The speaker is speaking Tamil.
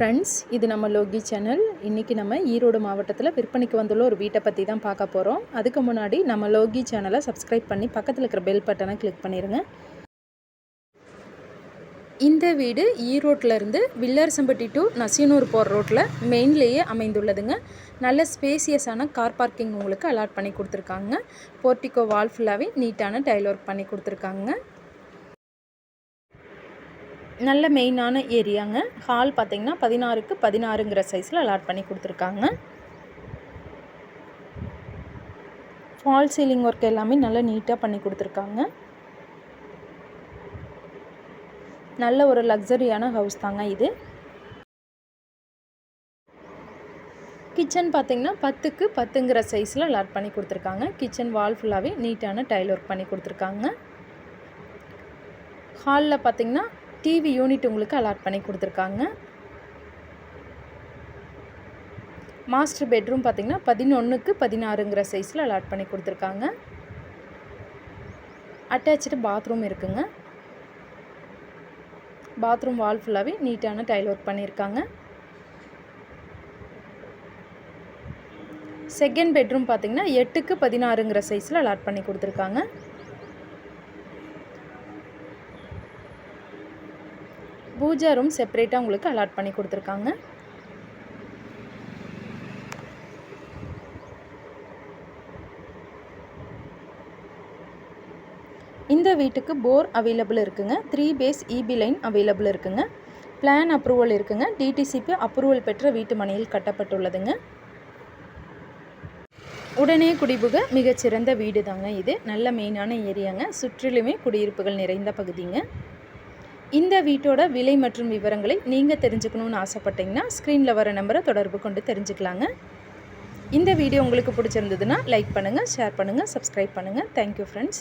ஃப்ரெண்ட்ஸ் இது நம்ம லோகி சேனல் இன்றைக்கி நம்ம ஈரோடு மாவட்டத்தில் விற்பனைக்கு வந்துள்ள ஒரு வீட்டை பற்றி தான் பார்க்க போகிறோம் அதுக்கு முன்னாடி நம்ம லோகி சேனலை சப்ஸ்கிரைப் பண்ணி பக்கத்தில் இருக்கிற பெல் பட்டனை கிளிக் பண்ணிடுங்க இந்த வீடு ஈரோட்டில் இருந்து வில்லரசம்பட்டி டு நசியனூர் போகிற ரோட்டில் மெயின்லேயே அமைந்துள்ளதுங்க. நல்ல ஸ்பேசியஸான கார் பார்க்கிங் உங்களுக்கு அலாட் பண்ணி கொடுத்துருக்காங்க. போர்ட்டிகோ வால் ஃபுல்லாகவே நீட்டான டைல் ஒர்க் பண்ணி கொடுத்துருக்காங்க. நல்ல மெயினான ஏரியாங்க. ஹால் பார்த்தீங்கன்னா பதினாறுக்கு பதினாறுங்கிற சைஸில் அலாட் பண்ணி கொடுத்துருக்காங்க. ஃபால் சீலிங் ஒர்க் எல்லாமே நல்லா நீட்டாக பண்ணி கொடுத்துருக்காங்க. நல்ல ஒரு லக்ஸரியான ஹவுஸ் தாங்க இது. கிச்சன் பார்த்தீங்கன்னா பத்துக்கு பத்துங்கிற சைஸில் அலாட் பண்ணி கொடுத்துருக்காங்க. கிச்சன் வால் ஃபுல்லாகவே நீட்டான டைல் ஒர்க் பண்ணி கொடுத்துருக்காங்க. ஹாலில் பார்த்தீங்கன்னா டிவி யூனிட் உங்களுக்கு அலாட் பண்ணி கொடுத்துருக்காங்க. மாஸ்டர் பெட்ரூம் பார்த்திங்கன்னா பதினொன்றுக்கு பதினாறுங்கிற சைஸில் அலாட் பண்ணி கொடுத்துருக்காங்க. அட்டாச்சு பாத்ரூம் இருக்குங்க. பாத்ரூம் வால் ஃபுல்லாகவே நீட்டான டைல் ஒர்க் பண்ணியிருக்காங்க. செகண்ட் பெட்ரூம் பார்த்திங்கன்னா எட்டுக்கு பதினாறுங்கிற சைஸில் அலாட் பண்ணி கொடுத்துருக்காங்க. பூஜா ரூம் செப்பரேட்டாக உங்களுக்கு அலாட் பண்ணி கொடுத்துருக்காங்க. இந்த வீட்டுக்கு போர் அவைலபிள் இருக்குங்க. Three phase EB line available இருக்குங்க. பிளான் அப்ரூவல் இருக்குங்க. டிடிசிபி அப்ரூவல் பெற்ற வீட்டு மனையில் கட்டப்பட்டுள்ளதுங்க. உடனே குடிபுக மிகச்சிறந்த வீடு தாங்க இது. நல்ல மெயினான ஏரியாங்க. சுற்றிலுமே குடியிருப்புகள் நிறைந்த பகுதிங்க. இந்த வீட்டோட விலை மற்றும் விவரங்களை நீங்கள் தெரிஞ்சுக்கணுன்னு ஆசைப்பட்டீங்கன்னா ஸ்க்ரீனில் வர நம்பரை தொடர்பு கொண்டு தெரிஞ்சுக்கலாங்க. இந்த வீடியோ உங்களுக்கு பிடிச்சிருந்ததுன்னா லைக் பண்ணுங்கள் ஷேர் பண்ணுங்கள் சப்ஸ்கிரைப் பண்ணுங்கள் தேங்க்யூ ஃப்ரெண்ட்ஸ்